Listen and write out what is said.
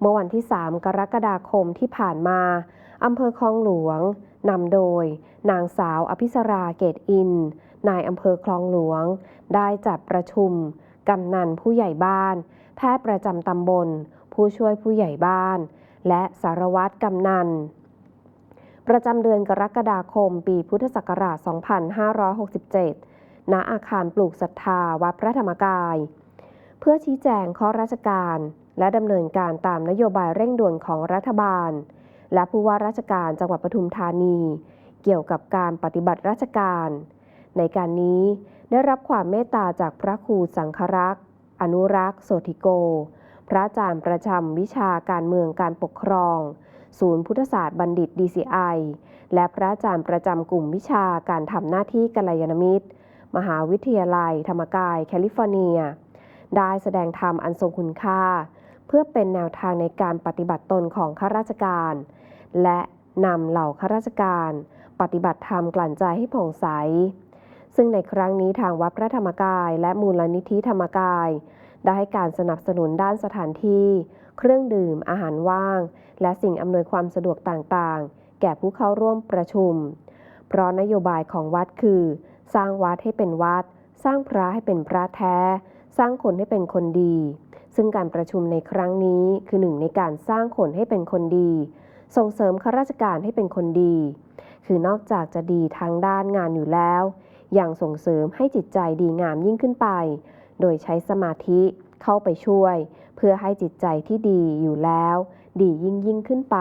เมื่อวันที่ 3 กรกฎาคมที่ผ่านมาอำเภอคลองหลวงนำโดย นางสาวอภิสราเกตอิน นายอำเภอคลองหลวง ได้จัดประชุม กำนันผู้ใหญ่บ้าน แพทย์ประจำตำบล ผู้ช่วยผู้ใหญ่บ้าน และสารวัตรกำนัน ประจำเดือนกรกฎาคม ปีพุทธศักราช 2567 ณ อาคารปลูกศรัทธาวัดพระธรรมกาย เพื่อชี้แจงข้อราชการ และดำเนินการตามนโยบายเร่งด่วนของรัฐบาล และผู้ว่าราชการจังหวัดปทุมธานี เกี่ยวกับการปฏิบัติราชการ ในการนี้ได้รับความเมตตาจากพระครูสังฆรักษ์ อนุรักษ์โสธิโก พระอาจารย์ประจำวิชาการเมืองการปกครอง ศูนย์พุทธศาสตร์บัณฑิต DCI และพระอาจารย์ประจำกลุ่มวิชาการทำหน้าที่กัลยาณมิตร มหาวิทยาลัย ธรรมกาย แคลิฟอร์เนีย ได้แสดงธรรมอันทรงคุณค่า เพื่อเป็นแนวทางในการปฏิบัติตนของข้าราชการ และนำเหล่าข้าราชการ ปฏิบัติธรรมกลั่นใจให้ผ่องใส ซึ่งในครั้งนี้ทางวัดพระธรรมกาย และมูลนิธิธรรมกาย ได้ให้การสนับสนุนด้านสถานที่ เครื่องดื่มอาหารว่าง และสิ่งอำนวยความสะดวกต่างๆ แก่ผู้เข้าร่วมประชุม เพราะนโยบายของวัดคือ สร้างวัดให้เป็นวัด สร้างพระให้เป็นพระแท้ สร้างคนให้เป็นคนดี ซึ่งการประชุมในครั้งนี้คือหนึ่งในการสร้างคนให้เป็นคนดี ส่งเสริมข้าราชการให้เป็นคนดี คือนอกจากจะดีทางด้านงานอยู่แล้วยังส่งเสริมให้จิตใจดีงามยิ่งขึ้นไป โดยใช้สมาธิเข้าไปช่วย เพื่อให้จิตใจที่ดีอยู่แล้ว ดียิ่งยิ่งขึ้นไป